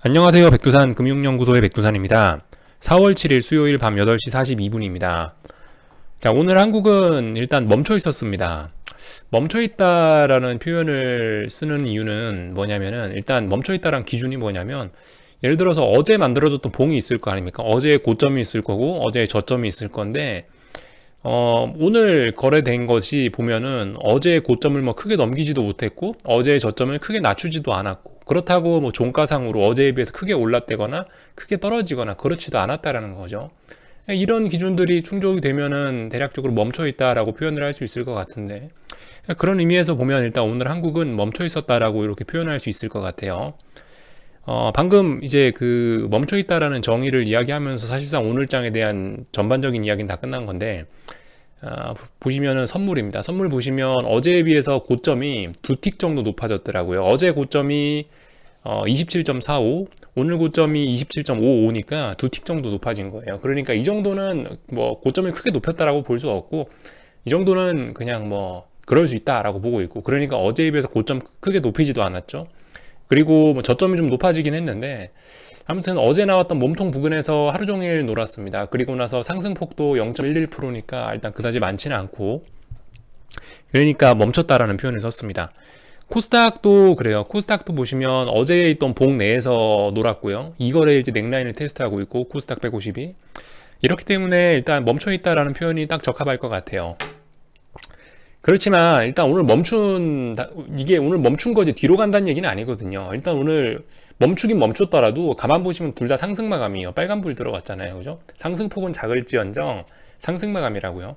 안녕하세요. 백두산 금융연구소의 백두산입니다. 4월 7일 수요일 밤 8시 42분입니다. 자, 오늘 한국은 일단 멈춰 있었습니다. 멈춰 있다라는 표현을 쓰는 이유는 뭐냐면은 일단 멈춰 있다라는 기준이 뭐냐면 예를 들어서 어제 만들어졌던 봉이 있을 거 아닙니까? 어제 고점이 있을 거고 어제 저점이 있을 건데 어, 오늘 거래된 것이 보면은 어제 고점을 뭐 크게 넘기지도 못했고 어제의 저점을 크게 낮추지도 않았고 그렇다고 뭐 종가상으로 어제에 비해서 크게 올랐다거나 크게 떨어지거나 그렇지도 않았다라는 거죠. 이런 기준들이 충족이 되면은 대략적으로 멈춰 있다라고 표현을 할 수 있을 것 같은데 그런 의미에서 보면 일단 오늘 한국은 멈춰 있었다라고 이렇게 표현할 수 있을 것 같아요. 어, 방금 이제 그 멈춰 있다라는 정의를 이야기하면서 사실상 오늘 장에 대한 전반적인 이야기는 다 끝난 건데, 아, 보시면은 선물입니다. 선물 보시면 어제에 비해서 고점이 두 틱 정도 높아졌더라고요. 어제 고점이 어, 27.45, 오늘 고점이 27.55니까 두 틱 정도 높아진 거예요. 그러니까 이 정도는 뭐 고점을 크게 높였다라고 볼 수 없고, 이 정도는 그냥 뭐 그럴 수 있다라고 보고 있고, 그러니까 어제에 비해서 고점 크게 높이지도 않았죠. 그리고 뭐 저점이 좀 높아지긴 했는데 아무튼 어제 나왔던 몸통 부근에서 하루 종일 놀았습니다. 그리고 나서 상승폭도 0.11%니까 일단 그다지 많지는 않고 그러니까 멈췄다라는 표현을 썼습니다. 코스닥도 그래요. 코스닥도 보시면 어제 있던 봉 내에서 놀았고요. 이거를 이제 넥라인을 테스트하고 있고 코스닥 150이 이렇기 때문에 일단 멈춰 있다라는 표현이 딱 적합할 것 같아요. 그렇지만 일단 오늘 멈춘 이게 오늘 멈춘 거지 뒤로 간다는 얘기는 아니거든요. 일단 오늘 멈추긴 멈췄더라도 가만 보시면 둘 다 상승 마감이에요. 빨간불 들어갔잖아요. 그죠? 상승폭은 작을지언정 상승 마감이라고요.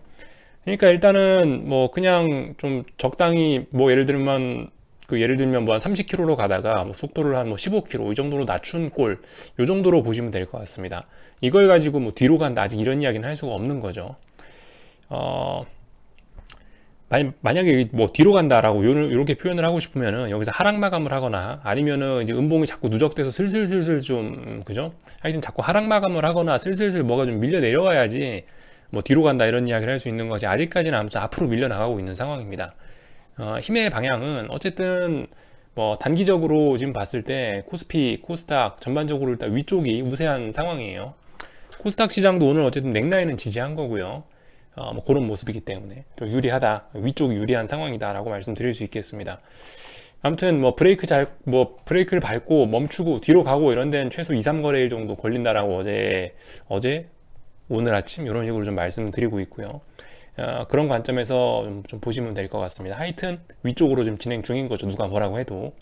그러니까 일단은 뭐 그냥 좀 적당히 뭐 예를 들면 그 예를 들면 뭐 한 30km로 가다가 뭐 속도를 한 뭐 15km 이 정도로 낮춘 꼴, 요 정도로 보시면 될 것 같습니다. 이걸 가지고 뭐 뒤로 간다 아직 이런 이야기는 할 수가 없는 거죠. 어, 만약에 뭐 뒤로 간다라고 이렇게 표현을 하고 싶으면은 여기서 하락 마감을 하거나 아니면은 이제 음봉이 자꾸 누적돼서 슬슬슬슬 좀 그죠? 하여튼 자꾸 하락 마감을 하거나 슬슬슬 뭐가 좀 밀려 내려와야지 뭐 뒤로 간다 이런 이야기를 할 수 있는 것이 아직까지는 아무튼 앞으로 밀려 나가고 있는 상황입니다. 어, 힘의 방향은 어쨌든 뭐 단기적으로 지금 봤을 때 코스피, 코스닥 전반적으로 일단 위쪽이 우세한 상황이에요. 코스닥 시장도 오늘 어쨌든 넥라인은 지지한 거고요. 어, 뭐 그런 모습이기 때문에 또 유리하다 위쪽이 유리한 상황이다라고 말씀드릴 수 있겠습니다. 아무튼 뭐 브레이크 잘 뭐 브레이크를 밟고 멈추고 뒤로 가고 이런 데는 최소 2, 3거래일 정도 걸린다라고 어제 어제 오늘 아침 이런 식으로 좀 말씀드리고 있고요. 어, 그런 관점에서 좀, 좀 보시면 될 것 같습니다. 하여튼 위쪽으로 좀 진행 중인 거죠. 누가 뭐라고 해도.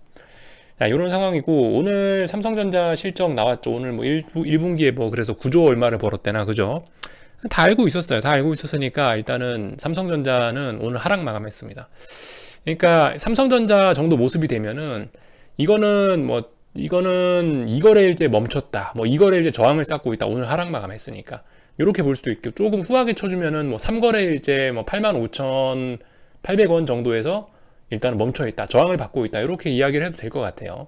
자, 이런 상황이고 오늘 삼성전자 실적 나왔죠. 오늘 뭐 1, 1분기에 뭐 그래서 9조 얼마를 벌었대나 그죠? 다 알고 있었어요. 다 알고 있었으니까 일단은 삼성전자는 오늘 하락 마감했습니다. 그러니까 삼성전자 정도 모습이 되면은 이거는 뭐 이거는 이거래일제 멈췄다. 뭐 이거래일제 저항을 쌓고 있다. 오늘 하락 마감했으니까. 이렇게 볼 수도 있고 조금 후하게 쳐주면은 뭐 3거래일제 뭐 85,800원 정도에서 일단 멈춰 있다. 저항을 받고 있다. 이렇게 이야기를 해도 될 것 같아요.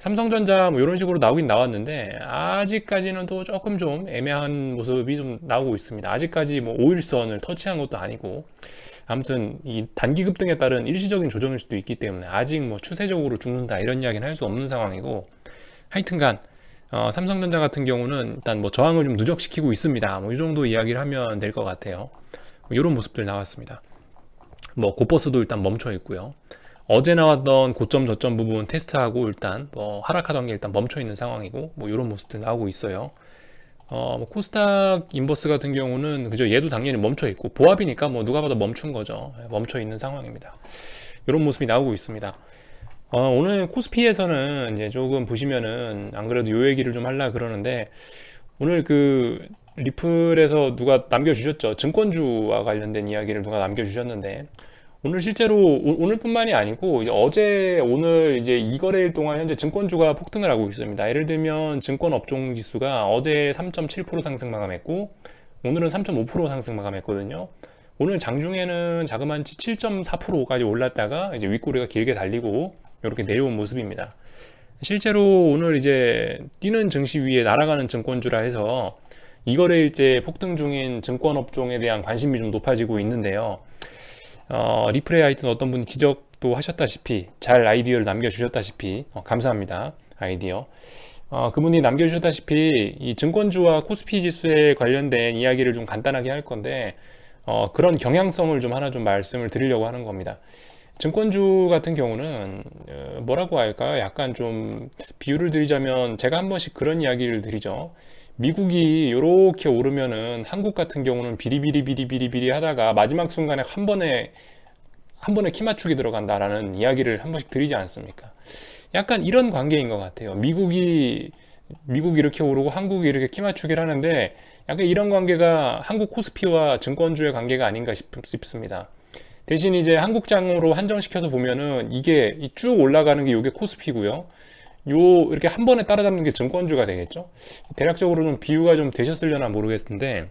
삼성전자 뭐 이런 식으로 나오긴 나왔는데 아직까지는 또 조금 좀 애매한 모습이 좀 나오고 있습니다. 아직까지 뭐 5일선을 터치한 것도 아니고 아무튼 이 단기 급등에 따른 일시적인 조정일 수도 있기 때문에 아직 뭐 추세적으로 죽는다 이런 이야기는 할 수 없는 상황이고 하여튼간 어, 삼성전자 같은 경우는 일단 뭐 저항을 좀 누적시키고 있습니다. 뭐 이 정도 이야기를 하면 될 것 같아요. 뭐 이런 모습들 나왔습니다. 뭐 고버스도 일단 멈춰 있고요. 어제 나왔던 고점 저점 부분 테스트하고 일단 뭐 하락하던 게 일단 멈춰 있는 상황이고 뭐 이런 모습들 나오고 있어요. 어, 뭐 코스닥 인버스 같은 경우는 그죠 얘도 당연히 멈춰 있고 보합이니까 뭐 누가 봐도 멈춘 거죠. 예, 멈춰 있는 상황입니다. 이런 모습이 나오고 있습니다. 어, 오늘 코스피에서는 이제 조금 보시면은 안 그래도 요 얘기를 좀 하려 그러는데 오늘 그 리플에서 누가 남겨주셨죠. 증권주와 관련된 이야기를 누가 남겨주셨는데 오늘 실제로 오, 늘뿐만이 아니고 어제 오늘 이제 이거래일 동안 현재 증권주가 폭등을 하고 있습니다. 예를 들면 증권 업종 지수가 어제 3.7% 상승 마감했고 오늘은 3.5% 상승 마감했거든요. 오늘 장중에는 자그만치 7.4%까지 올랐다가 이제 윗꼬리가 길게 달리고 이렇게 내려온 모습입니다. 실제로 오늘 이제 뛰는 증시 위에 날아가는 증권주라 해서 이거래일제 폭등 중인 증권 업종에 대한 관심이 좀 높아지고 있는데요. 어, 리플에 하여튼 어떤 분 지적도 하셨다시피 잘 아이디어를 남겨주셨다시피 어, 감사합니다 아이디어 어, 그분이 남겨주셨다시피 이 증권주와 코스피 지수에 관련된 이야기를 좀 간단하게 할 건데 어, 그런 경향성을 좀 하나 좀 말씀을 드리려고 하는 겁니다. 증권주 같은 경우는 어, 뭐라고 할까요? 약간 좀 비유를 드리자면 제가 한 번씩 그런 이야기를 드리죠. 미국이 이렇게 오르면은 한국 같은 경우는 비리비리비리비리비리 하다가 마지막 순간에 한 번에 한 번에 키 맞추기 들어간다라는 이야기를 한 번씩 드리지 않습니까? 약간 이런 관계인 것 같아요. 미국이 미국이 이렇게 오르고 한국이 이렇게 키 맞추기를 하는데 약간 이런 관계가 한국 코스피와 증권주의 관계가 아닌가 싶, 싶습니다. 대신 이제 한국장으로 한정시켜서 보면은 이게 쭉 올라가는 게 이게 코스피고요. 요 이렇게 한 번에 따라잡는 게 증권주가 되겠죠. 대략적으로 좀 비유가 좀 되셨으려나 모르겠는데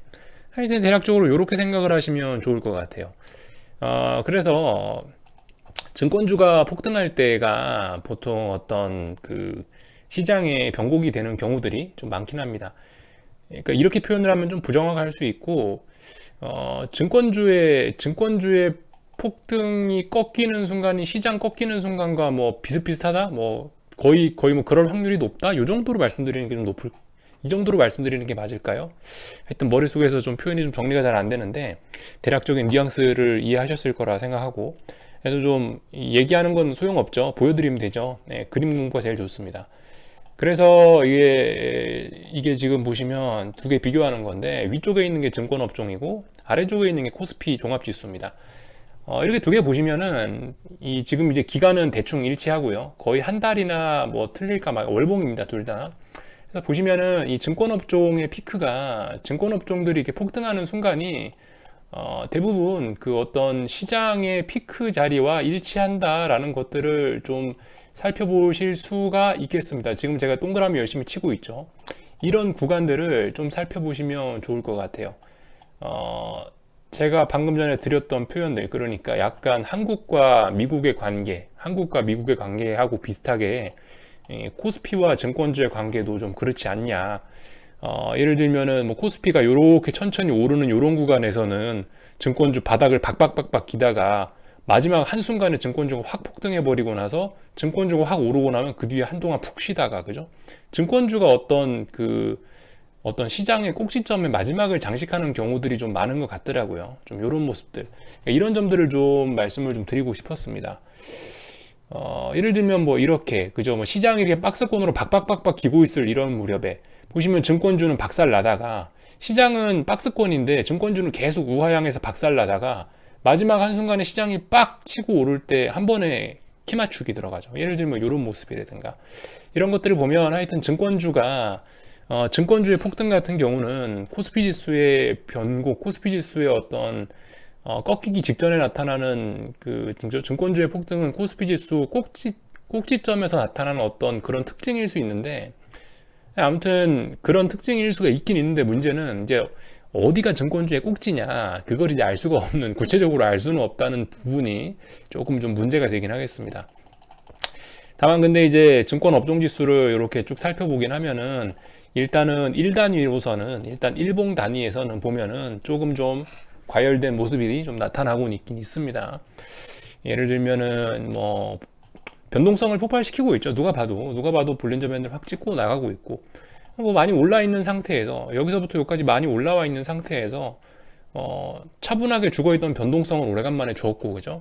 하여튼 대략적으로 이렇게 생각을 하시면 좋을 것 같아요. 어, 그래서 증권주가 폭등할 때가 보통 어떤 그 시장의 변곡이 되는 경우들이 좀 많긴 합니다. 그러니까 이렇게 표현을 하면 좀 부정확할 수 있고 어, 증권주의 증권주의 폭등이 꺾이는 순간이 시장 꺾이는 순간과 뭐 비슷비슷하다 뭐 거의 거의 뭐 그럴 확률이 높다 이 정도로 말씀드리는 게 좀 높을 이 정도로 말씀드리는 게 맞을까요? 하여튼 머릿속에서 좀 표현이 좀 정리가 잘 안 되는데 대략적인 뉘앙스를 이해하셨을 거라 생각하고 그래서 좀 얘기하는 건 소용없죠. 보여드리면 되죠. 네, 그림 공부가 제일 좋습니다. 그래서 이게 이게 지금 보시면 두 개 비교하는 건데 위쪽에 있는 게 증권 업종이고 아래쪽에 있는 게 코스피 종합 지수입니다. 어, 이렇게 두 개 보시면은 이 지금 이제 기간은 대충 일치하고요. 거의 한 달이나 뭐 틀릴까 막 월봉입니다. 둘 다. 그래서 보시면은 이 증권 업종의 피크가 증권 업종들이 이렇게 폭등하는 순간이 어, 대부분 그 어떤 시장의 피크 자리와 일치한다라는 것들을 좀 살펴보실 수가 있겠습니다. 지금 제가 동그라미 열심히 치고 있죠. 이런 구간들을 좀 살펴보시면 좋을 것 같아요. 어, 제가 방금 전에 드렸던 표현들, 그러니까 약간 한국과 미국의 관계, 한국과 미국의 관계하고 비슷하게 코스피와 증권주의 관계도 좀 그렇지 않냐. 어, 예를 들면은 뭐 코스피가 이렇게 천천히 오르는 이런 구간에서는 증권주 바닥을 박박박박 기다가 마지막 한순간에 증권주가 확 폭등해 버리고 나서 증권주가 확 오르고 나면 그 뒤에 한동안 푹 쉬다가 그죠? 증권주가 어떤 그 어떤 시장의 꼭지점의 마지막을 장식하는 경우들이 좀 많은 것 같더라고요. 좀 이런 모습들. 그러니까 이런 점들을 좀 말씀을 좀 드리고 싶었습니다. 어, 예를 들면 뭐 이렇게 그죠? 뭐 시장이 이렇게 박스권으로 박박박박 기고 있을 이런 무렵에 보시면 증권주는 박살 나다가 시장은 박스권인데 증권주는 계속 우하향해서 박살 나다가 마지막 한순간에 시장이 빡 치고 오를 때 한 번에 키 맞추기 들어가죠. 예를 들면 이런 모습이라든가 이런 것들을 보면 하여튼 증권주가 어, 증권주의 폭등 같은 경우는 코스피 지수의 변곡, 코스피 지수의 어떤 어, 꺾이기 직전에 나타나는 그 증권주의 폭등은 코스피 지수 꼭지 꼭지점에서 나타나는 어떤 그런 특징일 수 있는데 아무튼 그런 특징일 수가 있긴 있는데 문제는 이제 어디가 증권주의 꼭지냐 그걸 이제 알 수가 없는 구체적으로 알 수는 없다는 부분이 조금 좀 문제가 되긴 하겠습니다. 다만 근데 이제 증권 업종 지수를 이렇게 쭉 살펴보긴 하면은 일단은 1단위로서는 일단 일봉 단위에서는 보면은 조금 좀 과열된 모습이 좀 나타나고 있긴 있습니다. 예를 들면은 뭐 변동성을 폭발시키고 있죠. 누가 봐도 누가 봐도 볼린저 밴드를 확 찍고 나가고 있고 뭐 많이 올라 있는 상태에서 여기서부터 여기까지 많이 올라와 있는 상태에서 어, 차분하게 죽어 있던 변동성을 오래간만에 주었고 그죠?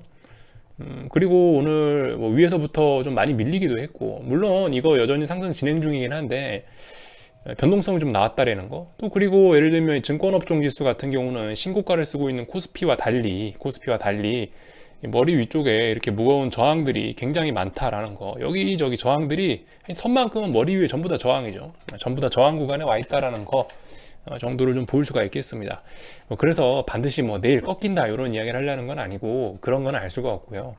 음, 그리고 오늘 뭐 위에서부터 좀 많이 밀리기도 했고 물론 이거 여전히 상승 진행 중이긴 한데 변동성이 좀 나왔다라는 거. 또 그리고 예를 들면 증권업종 지수 같은 경우는 신고가를 쓰고 있는 코스피와 달리 코스피와 달리 머리 위쪽에 이렇게 무거운 저항들이 굉장히 많다라는 거. 여기저기 저항들이 선만큼은 머리 위에 전부 다 저항이죠. 전부 다 저항 구간에 와 있다라는 거 어, 정도를 좀 볼 수가 있겠습니다. 뭐 그래서 반드시 뭐 내일 꺾인다 이런 이야기를 하려는 건 아니고 그런 건 알 수가 없고요.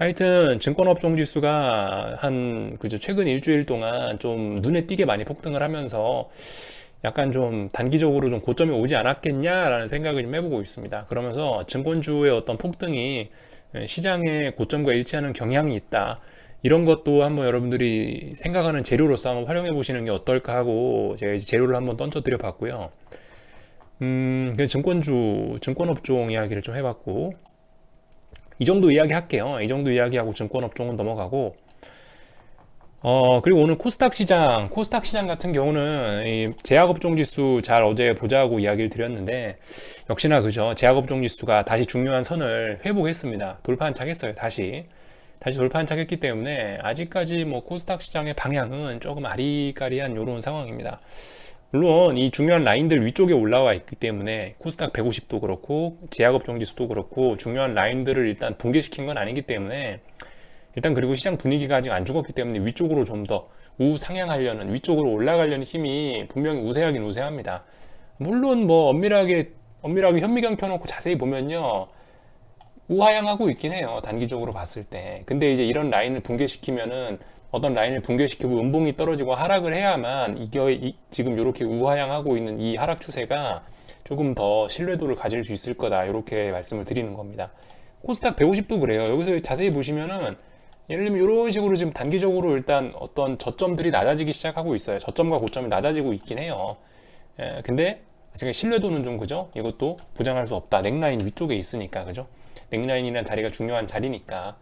하여튼 증권업종 지수가 한 그죠 최근 일주일 동안 좀 눈에 띄게 많이 폭등을 하면서 약간 좀 단기적으로 좀 고점이 오지 않았겠냐라는 생각을 좀 해보고 있습니다. 그러면서 증권주의 어떤 폭등이 시장의 고점과 일치하는 경향이 있다. 이런 것도 한번 여러분들이 생각하는 재료로서 한번 활용해 보시는 게 어떨까 하고 제가 재료를 한번 던져 드려 봤고요. 음, 증권주, 증권업종 이야기를 좀 해봤고, 이 정도 이야기 할게요. 이 정도 이야기하고 증권업종은 넘어가고 어, 그리고 오늘 코스닥 시장, 코스닥 시장 같은 경우는 이 제약업종 지수 잘 어제 보자고 이야기를 드렸는데 역시나 그죠. 제약업종 지수가 다시 중요한 선을 회복했습니다. 돌파한착했어요. 다시. 다시 돌파한착했기 때문에 아직까지 뭐 코스닥 시장의 방향은 조금 아리까리한 이런 상황입니다. 물론 이 중요한 라인들 위쪽에 올라와 있기 때문에 코스닥 150도 그렇고 제약업종 지수도 그렇고 중요한 라인들을 일단 붕괴시킨 건 아니기 때문에 일단 그리고 시장 분위기가 아직 안 죽었기 때문에 위쪽으로 좀 더 우상향하려는 위쪽으로 올라가려는 힘이 분명히 우세하긴 우세합니다. 물론 뭐 엄밀하게 엄밀하게 현미경 켜놓고 자세히 보면요 우하향하고 있긴 해요 단기적으로 봤을 때. 근데 이제 이런 라인을 붕괴시키면은 어떤 라인을 붕괴시키고 음봉이 떨어지고 하락을 해야만 이게 이- 지금 이렇게 우하향하고 있는 이 하락 추세가 조금 더 신뢰도를 가질 수 있을 거다 이렇게 말씀을 드리는 겁니다. 코스닥 150도 그래요. 여기서 자세히 보시면은 예를 들면 이런 식으로 지금 단기적으로 일단 어떤 저점들이 낮아지기 시작하고 있어요. 저점과 고점이 낮아지고 있긴 해요. 예, 근데 아직 신뢰도는 좀 그죠? 이것도 보장할 수 없다. 넥라인 위쪽에 있으니까 그죠? 넥라인이라는 자리가 중요한 자리니까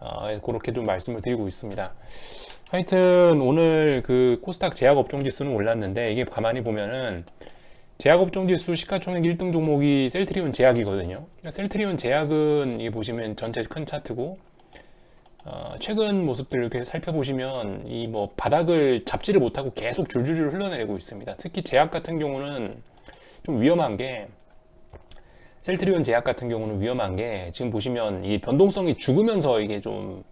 어, 그렇게 좀 말씀을 드리고 있습니다. 하여튼 오늘 그 코스닥 제약업종 지수는 올랐는데 이게 가만히 보면은 제약업종 지수 시가총액 1등 종목이 셀트리온 제약이거든요. 그러니까 셀트리온 제약은 이 보시면 전체 큰 차트고 어, 최근 모습들 이렇게 살펴보시면 이 뭐 바닥을 잡지를 못하고 계속 줄줄줄 흘러내리고 있습니다. 특히 제약 같은 경우는 좀 위험한 게 셀트리온 제약 같은 경우는 위험한 게 지금 보시면 이 변동성이 죽으면서 이게 좀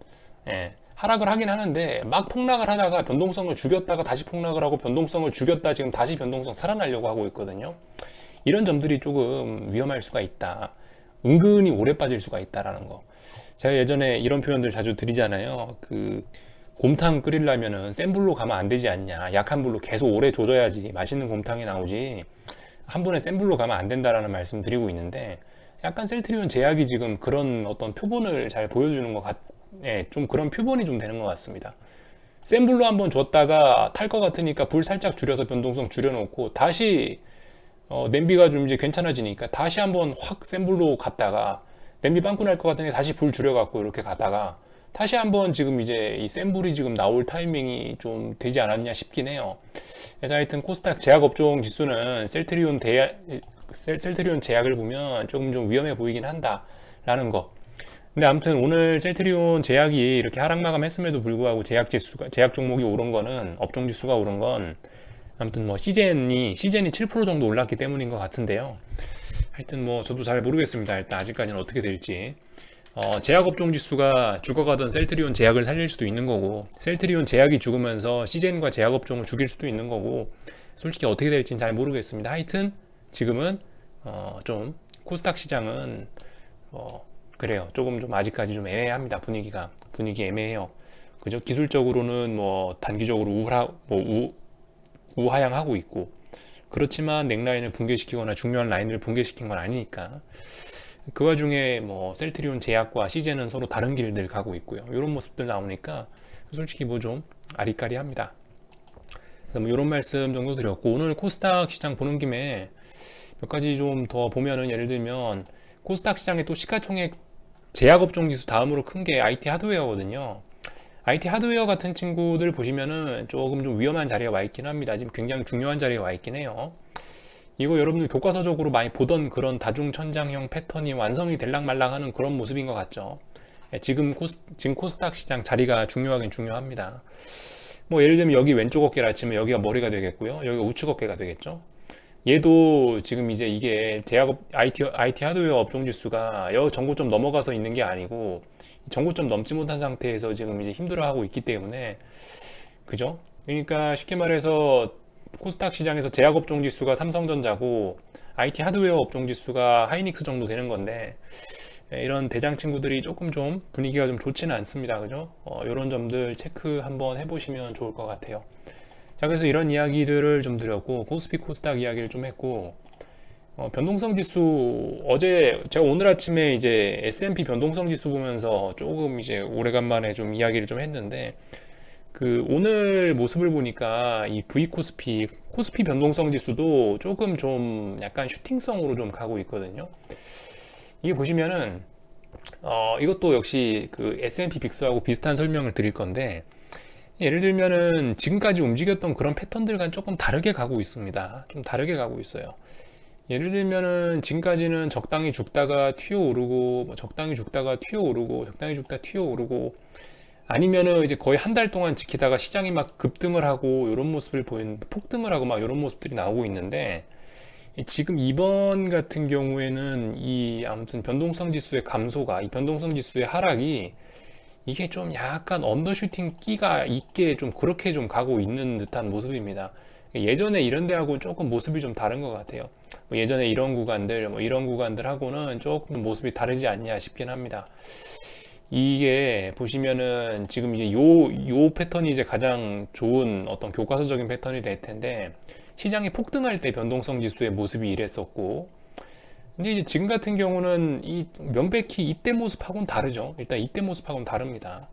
예, 하락을 하긴 하는데 막 폭락을 하다가 변동성을 죽였다가 다시 폭락을 하고 변동성을 죽였다 지금 다시 변동성 살아나려고 하고 있거든요. 이런 점들이 조금 위험할 수가 있다. 은근히 오래 빠질 수가 있다라는 거. 제가 예전에 이런 표현들 자주 드리잖아요. 그 곰탕 끓이려면은 센 불로 가면 안 되지 않냐. 약한 불로 계속 오래 조져야지 맛있는 곰탕이 나오지. 한 번에 센 불로 가면 안 된다라는 말씀 드리고 있는데 약간 셀트리온 제약이 지금 그런 어떤 표본을 잘 보여주는 것 같, 예, 좀 그런 표본이 좀 되는 것 같습니다. 센 불로 한번 줬다가 탈 것 같으니까 불 살짝 줄여서 변동성 줄여놓고 다시 어, 냄비가 좀 이제 괜찮아지니까 다시 한번 확 센 불로 갔다가 냄비 빵꾸 날 것 같으니 다시 불 줄여갖고 이렇게 가다가 다시 한번 지금 이제 이 센 불이 지금 나올 타이밍이 좀 되지 않았냐 싶긴 해요. 그래서 하여튼 코스닥 제약업종 지수는 셀트리온 대야, 셀, 셀트리온 제약을 보면 조금 좀 위험해 보이긴 한다라는 거. 근데 아무튼 오늘 셀트리온 제약이 이렇게 하락 마감했음에도 불구하고 제약 지수가 제약 종목이 오른 거는 업종 지수가 오른 건 아무튼 뭐 시젠이 시젠이 7% 정도 올랐기 때문인 것 같은데요. 하여튼 뭐 저도 잘 모르겠습니다. 일단 아직까지는 어떻게 될지. 어, 제약업종 지수가 죽어가던 셀트리온 제약을 살릴 수도 있는 거고 셀트리온 제약이 죽으면서 시젠과 제약업종을 죽일 수도 있는 거고 솔직히 어떻게 될지는 잘 모르겠습니다. 하여튼 지금은 어, 좀 코스닥 시장은 어, 그래요. 조금 좀 아직까지 좀 애매합니다. 분위기가 분위기 애매해요. 그죠? 기술적으로는 뭐 단기적으로 우하 뭐 우, 우하향하고 있고 그렇지만 넥라인을 붕괴시키거나 중요한 라인을 붕괴시킨 건 아니니까 그 와중에 뭐 셀트리온 제약과 시제는 서로 다른 길들 가고 있고요. 이런 모습들 나오니까 솔직히 뭐 좀 아리까리합니다. 뭐 이런 말씀 정도 드렸고 오늘 코스닥 시장 보는 김에 몇 가지 좀 더 보면은 예를 들면 코스닥 시장에 또 시가총액 제약업종 지수 다음으로 큰 게 IT 하드웨어거든요. IT 하드웨어 같은 친구들 보시면은 조금 좀 위험한 자리에 와 있긴 합니다. 지금 굉장히 중요한 자리에 와 있긴 해요. 이거 여러분들 교과서적으로 많이 보던 그런 다중천장형 패턴이 완성이 될랑말랑 하는 그런 모습인 것 같죠. 예, 지금 코스, 지금 코스닥 시장 자리가 중요하긴 중요합니다. 뭐 예를 들면 여기 왼쪽 어깨라 치면 여기가 머리가 되겠고요. 여기가 우측 어깨가 되겠죠. 얘도 지금 이제 이게 제약업 IT, IT 하드웨어 업종 지수가 여 전고점 넘어가서 있는 게 아니고 전고점 넘지 못한 상태에서 지금 이제 힘들어하고 있기 때문에 그죠? 그러니까 쉽게 말해서 코스닥 시장에서 제약업종 지수가 삼성전자고 IT 하드웨어 업종 지수가 하이닉스 정도 되는 건데 예, 이런 대장 친구들이 조금 좀 분위기가 좀 좋지는 않습니다. 그죠? 어, 이런 점들 체크 한번 해보시면 좋을 것 같아요. 자, 그래서 이런 이야기들을 좀 드렸고 코스피 코스닥 이야기를 좀 했고 어, 변동성 지수 어제 제가 오늘 아침에 이제 S&P 변동성 지수 보면서 조금 이제 오래간만에 좀 이야기를 좀 했는데 그 오늘 모습을 보니까 이 V 코스피 코스피 변동성 지수도 조금 좀 약간 슈팅성으로 좀 가고 있거든요. 이게 보시면은 어 이것도 역시 그 S&P 빅스하고 비슷한 설명을 드릴 건데 예를 들면은 지금까지 움직였던 그런 패턴들과는 조금 다르게 가고 있습니다. 좀 다르게 가고 있어요. 예를 들면은 지금까지는 적당히 죽다가 튀어 오르고 뭐 적당히 죽다가 튀어 오르고 적당히 죽다 튀어 오르고 아니면은 이제 거의 한 달 동안 지키다가 시장이 막 급등을 하고 이런 모습을 보이는 폭등을 하고 막 이런 모습들이 나오고 있는데 지금 이번 같은 경우에는 이 아무튼 변동성 지수의 감소가 이 변동성 지수의 하락이 이게 좀 약간 언더슈팅 끼가 있게 좀 그렇게 좀 가고 있는 듯한 모습입니다. 예전에 이런 데하고 조금 모습이 좀 다른 것 같아요. 뭐 예전에 이런 구간들, 뭐 이런 구간들하고는 조금 모습이 다르지 않냐 싶긴 합니다. 이게 보시면은 지금 이제 요, 요 패턴이 이제 가장 좋은 어떤 교과서적인 패턴이 될 텐데 시장이 폭등할 때 변동성 지수의 모습이 이랬었고 근데 이제 지금 같은 경우는 이 명백히 이때 모습하고는 다르죠. 일단 이때 모습하고는 다릅니다.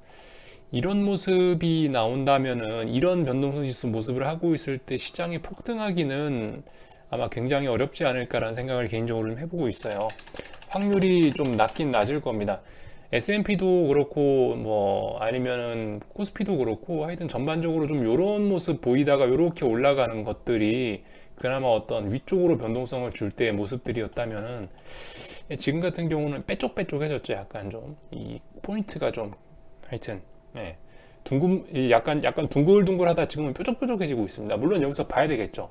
이런 모습이 나온다면은 이런 변동성 지수 모습을 하고 있을 때 시장이 폭등하기는 아마 굉장히 어렵지 않을까라는 생각을 개인적으로 좀 해보고 있어요. 확률이 좀 낮긴 낮을 겁니다. S&P도 그렇고 뭐 아니면은 코스피도 그렇고 하여튼 전반적으로 좀 이런 모습 보이다가 이렇게 올라가는 것들이 그나마 어떤 위쪽으로 변동성을 줄 때의 모습들이었다면은 지금 같은 경우는 빼쪽빼쪽해졌죠. 약간 좀 이 포인트가 좀 하여튼 예. 둥근 약간 약간 둥글둥글하다 지금은 뾰족뾰족해지고 있습니다. 물론 여기서 봐야 되겠죠.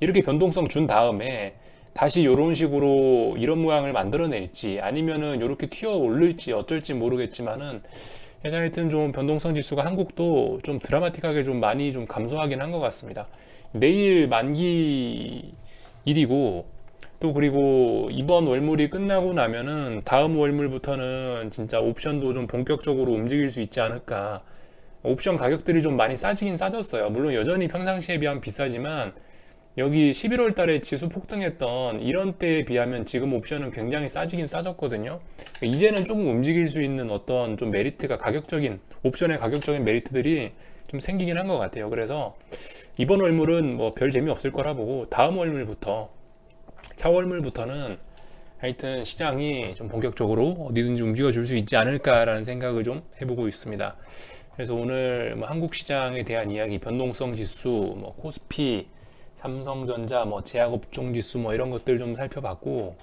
이렇게 변동성 준 다음에 다시 이런 식으로 이런 모양을 만들어낼지 아니면은 이렇게 튀어 오를지 어쩔지 모르겠지만은 하여튼 좀 변동성 지수가 한국도 좀 드라마틱하게 좀 많이 좀 감소하긴 한 것 같습니다. 내일 만기 일이고 또 그리고 이번 월물이 끝나고 나면은 다음 월물부터는 진짜 옵션도 좀 본격적으로 움직일 수 있지 않을까. 옵션 가격들이 좀 많이 싸지긴 싸졌어요. 물론 여전히 평상시에 비하면 비싸지만 여기 11월 달에 지수 폭등했던 이런 때에 비하면 지금 옵션은 굉장히 싸지긴 싸졌거든요. 이제는 조금 움직일 수 있는 어떤 좀 메리트가 가격적인 옵션의 가격적인 메리트들이 좀 생기긴 한 것 같아요. 그래서 이번 월물은 뭐 별 재미 없을 거라 보고 다음 월물부터 차월물부터는 하여튼 시장이 좀 본격적으로 어디든지 움직여 줄 수 있지 않을까라는 생각을 좀 해보고 있습니다. 그래서 오늘 뭐 한국 시장에 대한 이야기, 변동성 지수, 뭐 코스피, 삼성전자, 뭐 제약업종 지수 뭐 이런 것들 좀 살펴봤고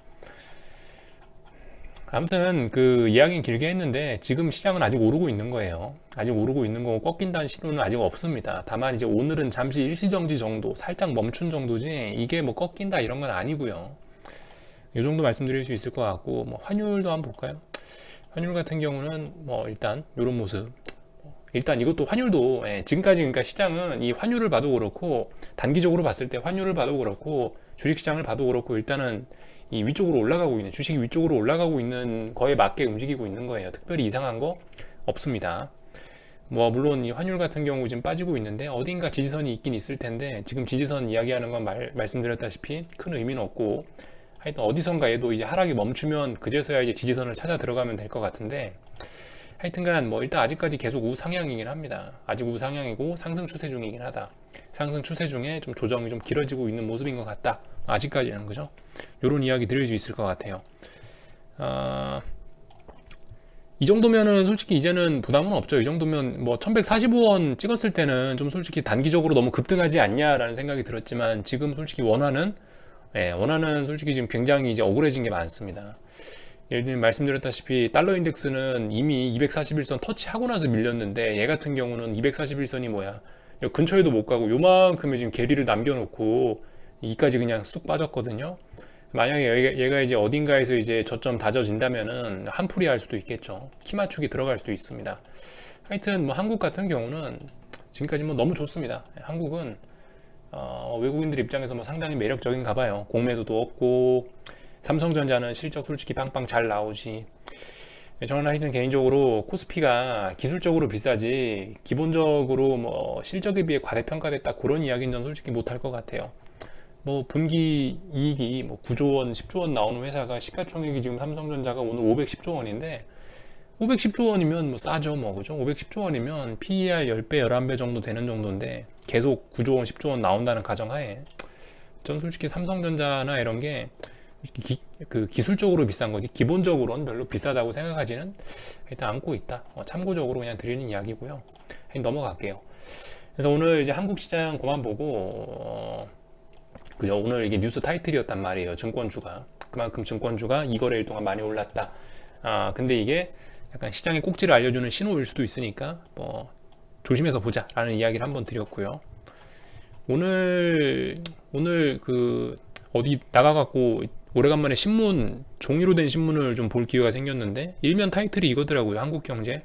아무튼 그 이야기는 길게 했는데 지금 시장은 아직 오르고 있는 거예요. 아직 오르고 있는 거고 꺾인다는 신호는 아직 없습니다. 다만 이제 오늘은 잠시 일시정지 정도, 살짝 멈춘 정도지 이게 뭐 꺾인다 이런 건 아니고요. 이 정도 말씀드릴 수 있을 것 같고 뭐 환율도 한번 볼까요? 환율 같은 경우는 뭐 일단 이런 모습 일단 이것도 환율도 예, 지금까지 그러니까 시장은 이 환율을 봐도 그렇고 단기적으로 봤을 때 환율을 봐도 그렇고 주식시장을 봐도 그렇고 일단은 이 위쪽으로 올라가고 있는 주식이 위쪽으로 올라가고 있는 거에 맞게 움직이고 있는 거예요. 특별히 이상한 거 없습니다. 뭐 물론 이 환율 같은 경우 지금 빠지고 있는데 어딘가 지지선이 있긴 있을 텐데 지금 지지선 이야기하는 건 말, 말씀드렸다시피 큰 의미는 없고 하여튼 어디선가 얘도 이제 하락이 멈추면 그제서야 이제 지지선을 찾아 들어가면 될 것 같은데 하여튼간 뭐 일단 아직까지 계속 우상향이긴 합니다. 아직 우상향이고 상승 추세 중이긴 하다. 상승 추세 중에 좀 조정이 좀 길어지고 있는 모습인 것 같다. 아직까지는 그죠? 이런 이야기 드릴 수 있을 것 같아요. 아... 이 정도면은 솔직히 이제는 부담은 없죠. 이 정도면 뭐 1145원 찍었을 때는 좀 솔직히 단기적으로 너무 급등하지 않냐라는 생각이 들었지만 지금 솔직히 원하는 예, 원하는 솔직히 지금 굉장히 이제 억울해진 게 많습니다. 예를 들면 말씀드렸다시피 달러 인덱스는 이미 241선 터치하고 나서 밀렸는데 얘 같은 경우는 241선이 뭐야? 근처에도 못 가고 요만큼의 지금 괴리를 남겨놓고 이까지 그냥 쑥 빠졌거든요. 만약에 얘가 이제 어딘가에서 이제 저점 다져진다면은 한풀이 할 수도 있겠죠. 키 맞추기 들어갈 수도 있습니다. 하여튼 뭐 한국 같은 경우는 지금까지 뭐 너무 좋습니다. 한국은 어, 외국인들 입장에서 뭐 상당히 매력적인가 봐요. 공매도도 없고 삼성전자는 실적 솔직히 빵빵 잘 나오지. 저는 하여튼 개인적으로 코스피가 기술적으로 비싸지 기본적으로 뭐 실적에 비해 과대평가됐다 그런 이야기는 전 솔직히 못할 것 같아요. 뭐 분기 이익이 뭐 9조 원, 10조 원 나오는 회사가 시가총액이 지금 삼성전자가 오늘 510조 원인데 510조 원이면 뭐 싸죠 뭐 그죠? 510조 원이면 PER 10배, 11배 정도 되는 정도인데 계속 9조 원, 10조 원 나온다는 가정하에 전 솔직히 삼성전자나 이런 게 기, 그 기술적으로 비싼 거지 기본적으로는 별로 비싸다고 생각하지는 일단 않고 있다. 어, 참고적으로 그냥 드리는 이야기고요. 넘어갈게요. 그래서 오늘 이제 한국 시장 그만 보고 어, 그죠 오늘 이게 뉴스 타이틀이었단 말이에요 증권주가 그만큼 증권주가 이 거래일 동안 많이 올랐다 아 근데 이게 약간 시장의 꼭지를 알려주는 신호일 수도 있으니까 뭐 조심해서 보자라는 이야기를 한번 드렸고요 오늘 오늘 그 어디 나가갖고 오래간만에 신문 종이로 된 신문을 좀 볼 기회가 생겼는데 일면 타이틀이 이거더라고요 한국경제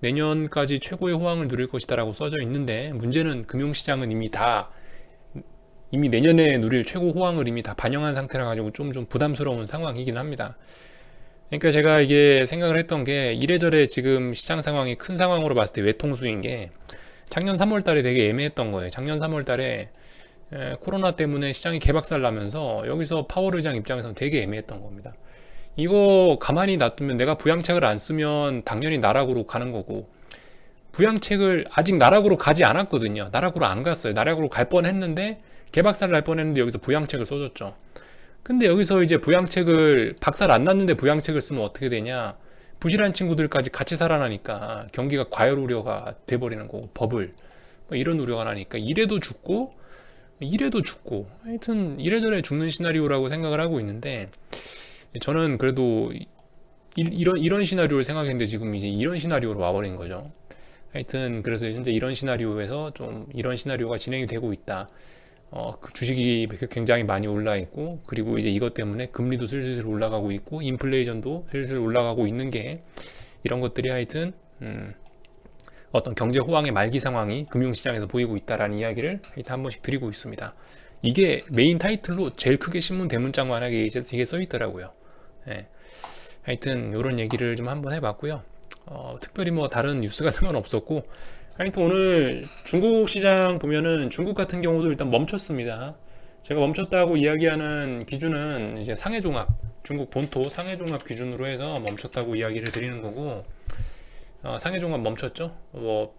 내년까지 최고의 호황을 누릴 것이다라고 써져 있는데 문제는 금융시장은 이미 다 이미 내년에 누릴 최고 호황을 이미 다 반영한 상태라 가지고 좀 좀 부담스러운 상황이긴 합니다. 그러니까 제가 이게 생각을 했던 게 이래저래 지금 시장 상황이 큰 상황으로 봤을 때 외통수인 게 작년 3월 달에 되게 애매했던 거예요. 작년 3월 달에 에, 코로나 때문에 시장이 개박살 나면서 여기서 파월 의장 입장에서는 되게 애매했던 겁니다. 이거 가만히 놔두면 내가 부양책을 안 쓰면 당연히 나락으로 가는 거고 부양책을 아직 나락으로 가지 않았거든요. 나락으로 안 갔어요. 나락으로 갈 뻔했는데 개박살 날 뻔했는데 여기서 부양책을 써줬죠. 근데 여기서 이제 부양책을 박살 안 났는데 부양책을 쓰면 어떻게 되냐? 부실한 친구들까지 같이 살아나니까 경기가 과열 우려가 돼버리는 거고 버블 뭐 이런 우려가 나니까 이래도 죽고 이래도 죽고 하여튼 이래저래 죽는 시나리오라고 생각을 하고 있는데 저는 그래도 이, 이런 이런 시나리오를 생각했는데 지금 이제 이런 시나리오로 와버린 거죠. 하여튼 그래서 현재 이런 시나리오에서 좀 이런 시나리오가 진행이 되고 있다. 어, 그 주식이 굉장히 많이 올라 있고 그리고 이제 이것 때문에 금리도 슬슬 올라가고 있고 인플레이션도 슬슬 올라가고 있는 게 이런 것들이 하여튼 음, 어떤 경제 호황의 말기 상황이 금융시장에서 보이고 있다라는 이야기를 한 번씩 드리고 있습니다. 이게 메인 타이틀로 제일 크게 신문 대문짝만하게 이게 써 있더라고요. 예. 하여튼 이런 얘기를 좀 한번 해봤고요. 어, 특별히 뭐 다른 뉴스 같은 건 없었고 하여튼 오늘 중국 시장 보면은 중국 같은 경우도 일단 멈췄습니다. 제가 멈췄다고 이야기하는 기준은 이제 상해 종합, 중국 본토 상해 종합 기준으로 해서 멈췄다고 이야기를 드리는 거고, 어, 상해종합 멈췄죠? 뭐,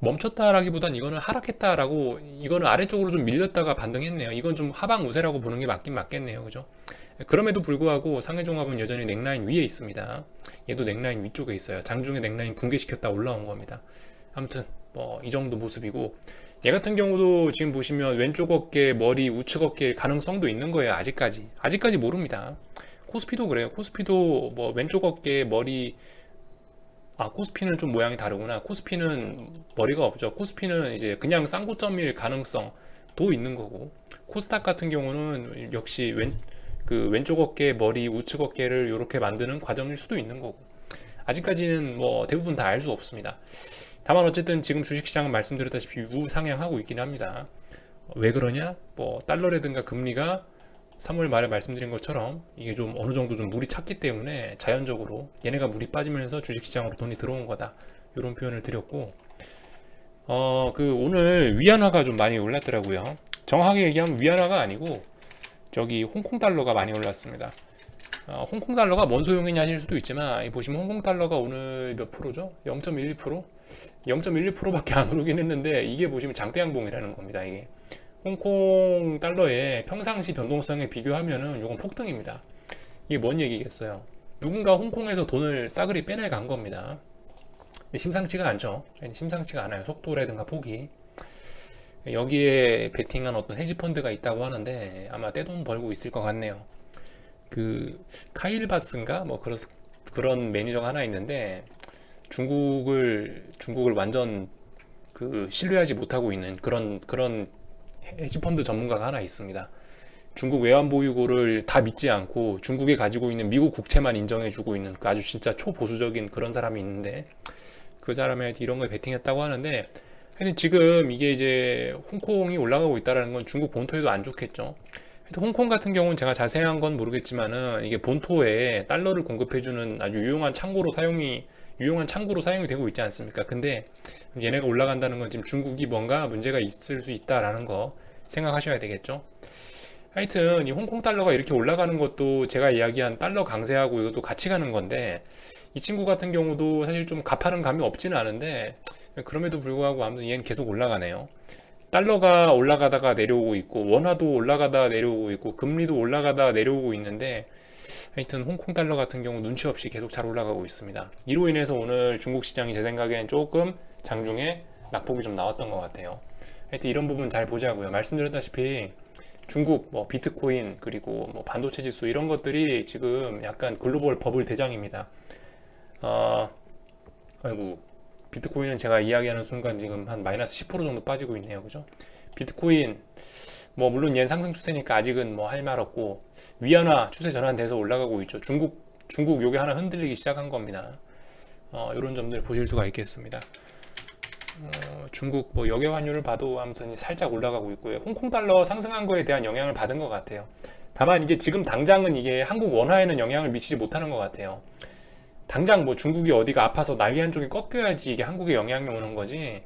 멈췄다라기보단 이거는 하락했다라고, 이거는 아래쪽으로 좀 밀렸다가 반등했네요. 이건 좀 하방 우세라고 보는 게 맞긴 맞겠네요. 그죠? 그럼에도 불구하고 상해종합은 여전히 넥라인 위에 있습니다. 얘도 넥라인 위쪽에 있어요. 장중에 넥라인 붕괴시켰다 올라온 겁니다. 아무튼 뭐 이 정도 모습이고 얘 같은 경우도 지금 보시면 왼쪽 어깨 머리 우측 어깨 가능성도 있는 거예요 아직까지 아직까지 모릅니다 코스피도 그래요 코스피도 뭐 왼쪽 어깨 머리 아 코스피는 좀 모양이 다르구나 코스피는 머리가 없죠 코스피는 이제 그냥 쌍고점일 가능성도 있는 거고 코스닥 같은 경우는 역시 왼 그 왼쪽 어깨 머리 우측 어깨를 이렇게 만드는 과정일 수도 있는 거고 아직까지는 뭐 대부분 다 알 수 없습니다 다만 어쨌든 지금 주식시장은 말씀드렸다시피 우상향하고 있긴 합니다. 왜 그러냐? 뭐 달러라든가 금리가 3월 말에 말씀드린 것처럼 이게 좀 어느 정도 좀 물이 찼기 때문에 자연적으로 얘네가 물이 빠지면서 주식시장으로 돈이 들어온 거다. 이런 표현을 드렸고 어 그 오늘 위안화가 좀 많이 올랐더라고요. 정확하게 얘기하면 위안화가 아니고 저기 홍콩 달러가 많이 올랐습니다. 어, 홍콩 달러가 뭔 소용이냐 하실 수도 있지만 보시면 홍콩 달러가 오늘 몇 프로죠? 0.12%? 0.12%밖에 안 오르긴 했는데 이게 보시면 장대 양봉이라는 겁니다. 이게 홍콩 달러의 평상시 변동성에 비교하면은 이건 폭등입니다. 이게 뭔 얘기겠어요? 누군가 홍콩에서 돈을 싸그리 빼내간 겁니다. 심상치가 않죠. 심상치가 않아요. 속도라든가 폭이. 여기에 베팅한 어떤 헤지펀드가 있다고 하는데 아마 떼돈 벌고 있을 것 같네요. 그 카일 바스인가 뭐 그런 그런 매니저가 하나 있는데 중국을 중국을 완전 그 신뢰하지 못하고 있는 그런 그런 헤지펀드 전문가가 하나 있습니다. 중국 외환 보유고를 다 믿지 않고 중국에 가지고 있는 미국 국채만 인정해주고 있는 그 아주 진짜 초보수적인 그런 사람이 있는데 그 사람한테 이런 거에 베팅했다고 하는데 하여튼 지금 이게 이제 홍콩이 올라가고 있다는 건 중국 본토에도 안 좋겠죠. 홍콩 같은 경우는 제가 자세한 건 모르겠지만은 이게 본토에 달러를 공급해주는 아주 유용한 창고로 사용이 유용한 창구로 사용이 되고 있지 않습니까? 근데 얘네가 올라간다는 건 지금 중국이 뭔가 문제가 있을 수 있다라는 거 생각하셔야 되겠죠. 하여튼 이 홍콩 달러가 이렇게 올라가는 것도 제가 이야기한 달러 강세하고 이것도 같이 가는 건데 이 친구 같은 경우도 사실 좀 가파른 감이 없지는 않은데 그럼에도 불구하고 아무튼 얘는 계속 올라가네요. 달러가 올라가다가 내려오고 있고 원화도 올라가다 내려오고 있고 금리도 올라가다 내려오고 있는데 하여튼 홍콩 달러 같은 경우 눈치 없이 계속 잘 올라가고 있습니다. 이로 인해서 오늘 중국 시장이 제 생각엔 조금 장중에 낙폭이 좀 나왔던 것 같아요. 하여튼 이런 부분 잘 보자고요. 말씀드렸다시피 중국 뭐 비트코인 그리고 뭐 반도체 지수 이런 것들이 지금 약간 글로벌 버블 대장입니다. 어, 아이고 비트코인은 제가 이야기하는 순간 지금 한 마이너스 10% 정도 빠지고 있네요. 그죠? 비트코인 뭐 물론 얘는 상승 추세니까 아직은 뭐 할 말 없고 위안화 추세 전환돼서 올라가고 있죠. 중국 중국 요게 하나 흔들리기 시작한 겁니다. 어, 이런 점들 보실 수가 있겠습니다. 어, 중국 뭐 역외 환율을 봐도 아무튼 살짝 올라가고 있고요. 홍콩 달러 상승한 거에 대한 영향을 받은 것 같아요. 다만 이제 지금 당장은 이게 한국 원화에는 영향을 미치지 못하는 것 같아요. 당장 뭐 중국이 어디가 아파서 난리 한 쪽이 꺾여야지 이게 한국에 영향이 오는 거지.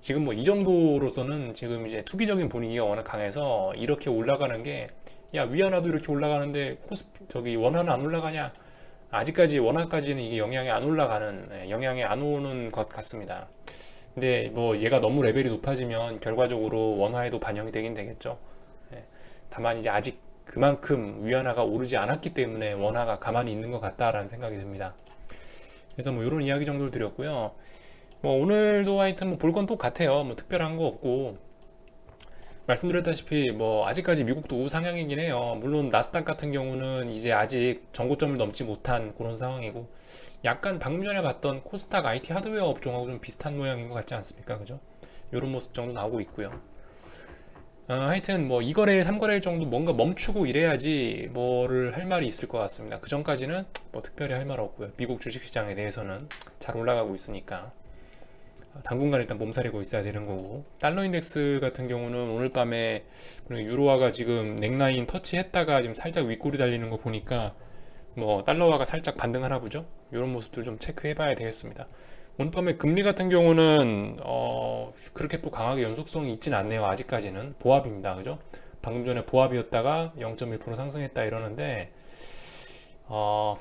지금 뭐 이 정도로서는 지금 이제 투기적인 분위기가 워낙 강해서 이렇게 올라가는 게 야 위안화도 이렇게 올라가는데 코스 저기 원화는 안 올라가냐? 아직까지 원화까지는 이게 영향이 안 올라가는 예, 영향이 안 오는 것 같습니다. 근데 뭐 얘가 너무 레벨이 높아지면 결과적으로 원화에도 반영이 되긴 되겠죠. 예. 다만 이제 아직 그만큼 위안화가 오르지 않았기 때문에 원화가 가만히 있는 것 같다라는 생각이 듭니다. 그래서 뭐 이런 이야기 정도를 드렸고요. 뭐 오늘도 하여튼 뭐 볼 건 똑같아요. 뭐 특별한 거 없고 말씀드렸다시피 뭐 아직까지 미국도 우상향이긴 해요. 물론 나스닥 같은 경우는 이제 아직 전고점을 넘지 못한 그런 상황이고 약간 방금 전에 봤던 코스닥 IT 하드웨어 업종하고 좀 비슷한 모양인 것 같지 않습니까? 그죠? 이런 모습 정도 나오고 있고요. 어, 하여튼 뭐 2거래일, 3거래일 정도 뭔가 멈추고 이래야지 뭐를 할 말이 있을 것 같습니다. 그 전까지는 뭐 특별히 할 말 없고요. 미국 주식시장에 대해서는 잘 올라가고 있으니까 당분간 일단 몸살이고 있어야 되는 거고 달러 인덱스 같은 경우는 오늘 밤에 유로화가 지금 넥라인 터치했다가 지금 살짝 윗골이 달리는 거 보니까 뭐 달러화가 살짝 반등하나 보죠. 이런 모습들 좀 체크해 봐야 되겠습니다. 오늘 밤에 금리 같은 경우는 어 그렇게 또 강하게 연속성이 있진 않네요. 아직까지는 보합입니다. 그죠? 방금 전에 보합이었다가 0.1% 상승했다 이러는데 어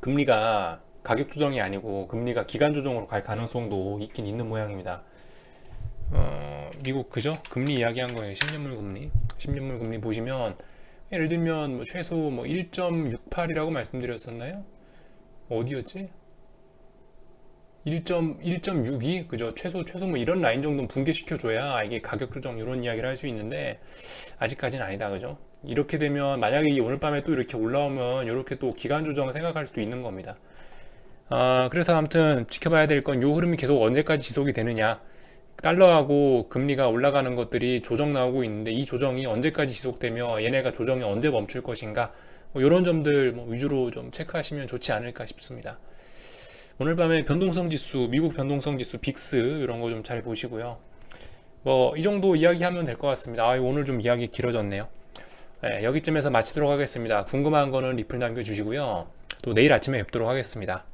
금리가 가격 조정이 아니고 금리가 기간 조정으로 갈 가능성도 있긴 있는 모양입니다. 어, 미국 그죠? 금리 이야기한 거예요. 10년물 금리. 10년물 금리 보시면 예를 들면 뭐 최소 뭐 1.68이라고 말씀드렸었나요? 어디였지? 1.1.62 그죠? 최소 최소 뭐 이런 라인 정도는 붕괴시켜 줘야 이게 가격 조정 이런 이야기를 할 수 있는데 아직까지는 아니다 그죠? 이렇게 되면 만약에 오늘 밤에 또 이렇게 올라오면 이렇게 또 기간 조정을 생각할 수도 있는 겁니다. 아, 그래서 아무튼 지켜봐야 될건요 흐름이 계속 언제까지 지속이 되느냐. 달러하고 금리가 올라가는 것들이 조정 나오고 있는데 이 조정이 언제까지 지속되며 얘네가 조정이 언제 멈출 것인가. 뭐 이런 점들 뭐 위주로 좀 체크하시면 좋지 않을까 싶습니다. 오늘 밤에 변동성 지수, 미국 변동성 지수 빅스 이런 거 좀 잘 보시고요. 뭐 이 정도 이야기하면 될 것 같습니다. 아, 오늘 좀 이야기 길어졌네요. 네, 여기쯤에서 마치도록 하겠습니다. 궁금한 거는 리플 남겨주시고요. 또 내일 아침에 뵙도록 하겠습니다.